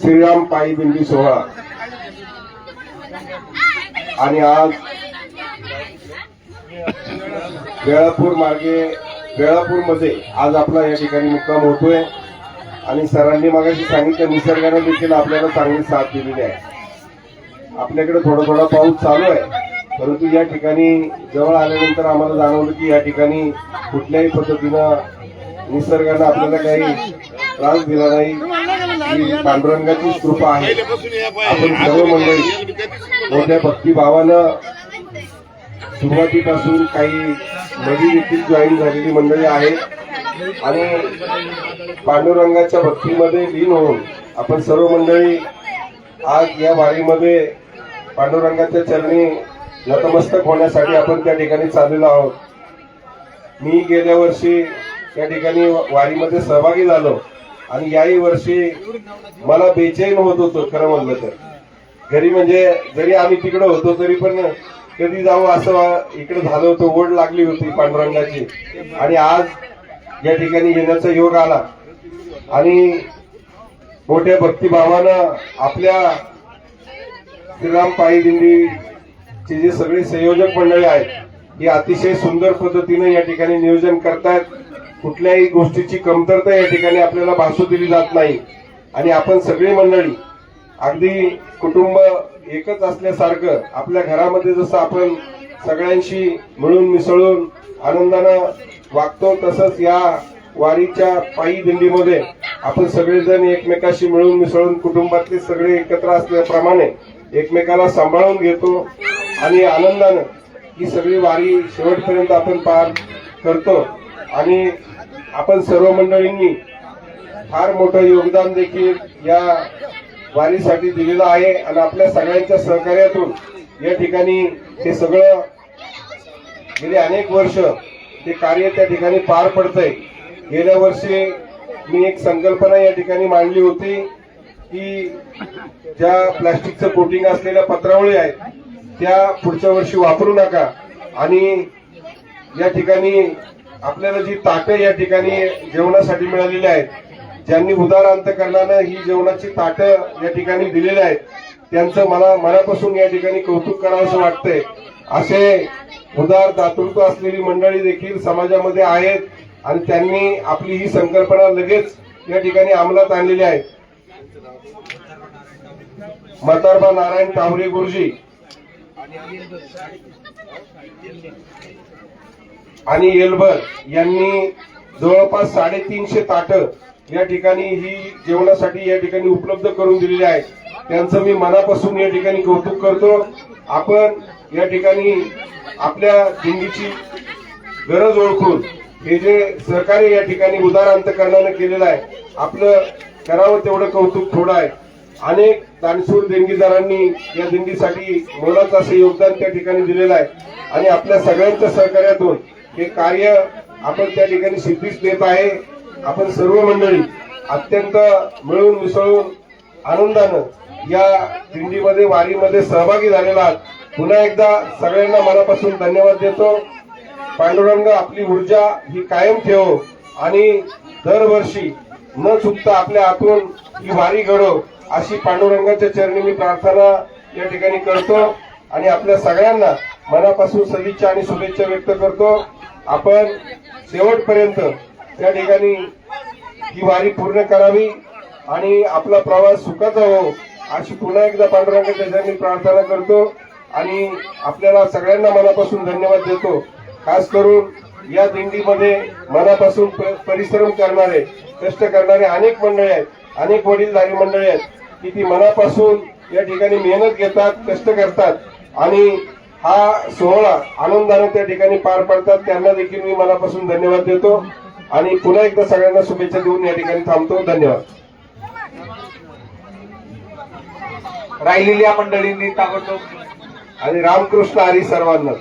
श्रीराम पायी दिंडी सोहळा. आणि आज वेळापूर मार्गे वेळापूरमध्ये आज आपला या ठिकाणी मुक्काम होतोय. आणि सरांनी मागाशी सांगितलं निसर्गाने देखील आपल्याला चांगली साथ दिलेली आहे. आपल्याकडे थोडा थोडा पाऊस चालू आहे. परंतु या ठिकाणी जवळ आल्यानंतर आम्हाला जाणवलं की या ठिकाणी कुठल्याही पद्धतीनं निसर्गानं आपल्याला काही त्रास दिला नाही. ही पांडुरंगाचीच कृपा आहे. आपण सर्व मंडळी मोठ्या भक्तिभावानं सुरुवातीपासून काही नवी देखील जॉईन झालेली मंडळी आहेत. आणि पांडुरंगाच्या भक्तीमध्ये लीन होऊन आपण सर्व मंडळी आज या वारीमध्ये पांडुरंगाच्या चरणी नतमस्तक होण्यासाठी आपण त्या ठिकाणी चाललेलो आहोत. मी गेल्या वर्षी त्या ठिकाणी वारीमध्ये सहभागी झालो आणि याही वर्षी मला बेचैन होत होतो खरं म्हणलं तर. घरी म्हणजे जरी आम्ही तिकडे होतो तरी पण कधी जाऊ असं इकडे झालं होतं ओढ लागली होती पांडुरंगाची. आणि आज या ठिकाणी येण्याचा योग आला. आणि मोठ्या भक्तिभावानं आपल्या श्रीराम पायी दिंडी ची जी सगळी संयोजक मंडळी आहेत ही अतिशय सुंदर पद्धतीने या ठिकाणी नियोजन करतायत. कुठल्याही गोष्टीची कमतरता या ठिकाणी आपल्याला भासू दिली जात नाही. आणि आपण सगळी मंडळी अगदी कुटुंब एकच असल्यासारखं आपल्या घरामध्ये जसं आपण सगळ्यांशी मिळून मिसळून आनंदानं वागतो तसंच या वारीच्या पायी दिंडीमध्ये आपण सगळेजण एकमेकाशी मिळून मिसळून कुटुंबातले सगळे एकत्र असल्याप्रमाणे एकमेकाला सांभाळून घेतो. आणि आनंदानं ही सगळी वारी शेवटपर्यंत आपण पार करतो. आणि आपण सर्व मंडळींनी फार मोठं योगदान देखील या वारीसाठी दिलेलं आहे आणि आपल्या सगळ्यांच्या सहकार्यातून या ठिकाणी हे सगळं गेले अनेक वर्ष ते कार्य त्या ठिकाणी पार पडतंय. गेल्या वर्षी मी एक संकल्पना या ठिकाणी मांडली होती की ज्या प्लास्टिकचं कोटिंग असलेल्या पत्रावळी आहेत त्या पुढच्या वर्षी वापरू नका. आणि या ठिकाणी आपल्याला जी ताटं या ठिकाणी जेवणासाठी मिळालेली आहेत ज्यांनी उदार अंतकरणानं ही जेवणाची ताटं या ठिकाणी दिलेली आहेत त्यांचं मला मनापासून या ठिकाणी कौतुक करावंसं वाटतंय. असे उदार दातृत्व असलेली मंडळी देखील समाजामध्ये आहेत आणि त्यांनी आपली ही संकल्पना लगेच या ठिकाणी अंमलात आणलेली आहे. म्हातारबा नारायण तावरे गुरुजी आणि एल्बर यांनी जवळपास साडेतीनशे ताटं या ठिकाणी ही जेवणासाठी या ठिकाणी उपलब्ध करून दिलेली आहेत. त्यांचं मी मनापासून या ठिकाणी कौतुक करतो. आपण या ठिकाणी आपल्या दिंडीची गरज ओळखून हे जे सहकार्य या ठिकाणी उदार अंतकरणानं केलेलं आहे आपलं करावं तेवढं कौतुक थोडं आहे. अनेक दानशूर देणगीदारांनी या दिंडीसाठी मोलाचं असं योगदान त्या ठिकाणी दिलेलं आहे. आणि आपल्या सगळ्यांच्या सहकार्यातून हे कार्य आपण त्या ठिकाणी सिद्धीच देत आहे. आपण सर्व मंडळी अत्यंत मिळून मिसळून आनंदानं या दिंडीमध्ये वारीमध्ये सहभागी झालेला आहात. पुन्हा एकदा सगळ्यांना मनापासून धन्यवाद देतो. पांडुरंग आपली ऊर्जा ही कायम ठेव आणि दरवर्षी न चुकता आपल्या हातून ही वारी घडो अशी पांडुरंगाच्या चरणी मी प्रार्थना या ठिकाणी करतो आणि आपल्या सगळ्यांना मनापासून सदिच्छा आणि शुभेच्छा व्यक्त करतो. आपण शेवटपर्यंत त्या ठिकाणी ही वारी पूर्ण करावी आणि आपला प्रवास सुखाचा हो अशी पुन्हा एकदा पांडुरंगाच्या चरणी प्रार्थना करतो आणि आपल्याला सगळ्यांना मनापासून धन्यवाद देतो. खास करून या दिंडीमध्ये मनापासून प- परिश्रम करणारे कष्ट करणारे अनेक मंडळी आहेत अनेक वडीलधारी मंडळी आहेत की ती मनापासून या ठिकाणी मेहनत घेतात कष्ट करतात. आणि हा सोहळा आनंदाने त्या ठिकाणी पार पडतात. त्यांना देखील मी मनापासून धन्यवाद देतो. आणि पुन्हा एकदा सगळ्यांना शुभेच्छा देऊन या ठिकाणी थांबतो. धन्यवाद. राहिलेल्या मंडळींनी ताबडतोब आणि रामकृष्ण हरी सर्वांना.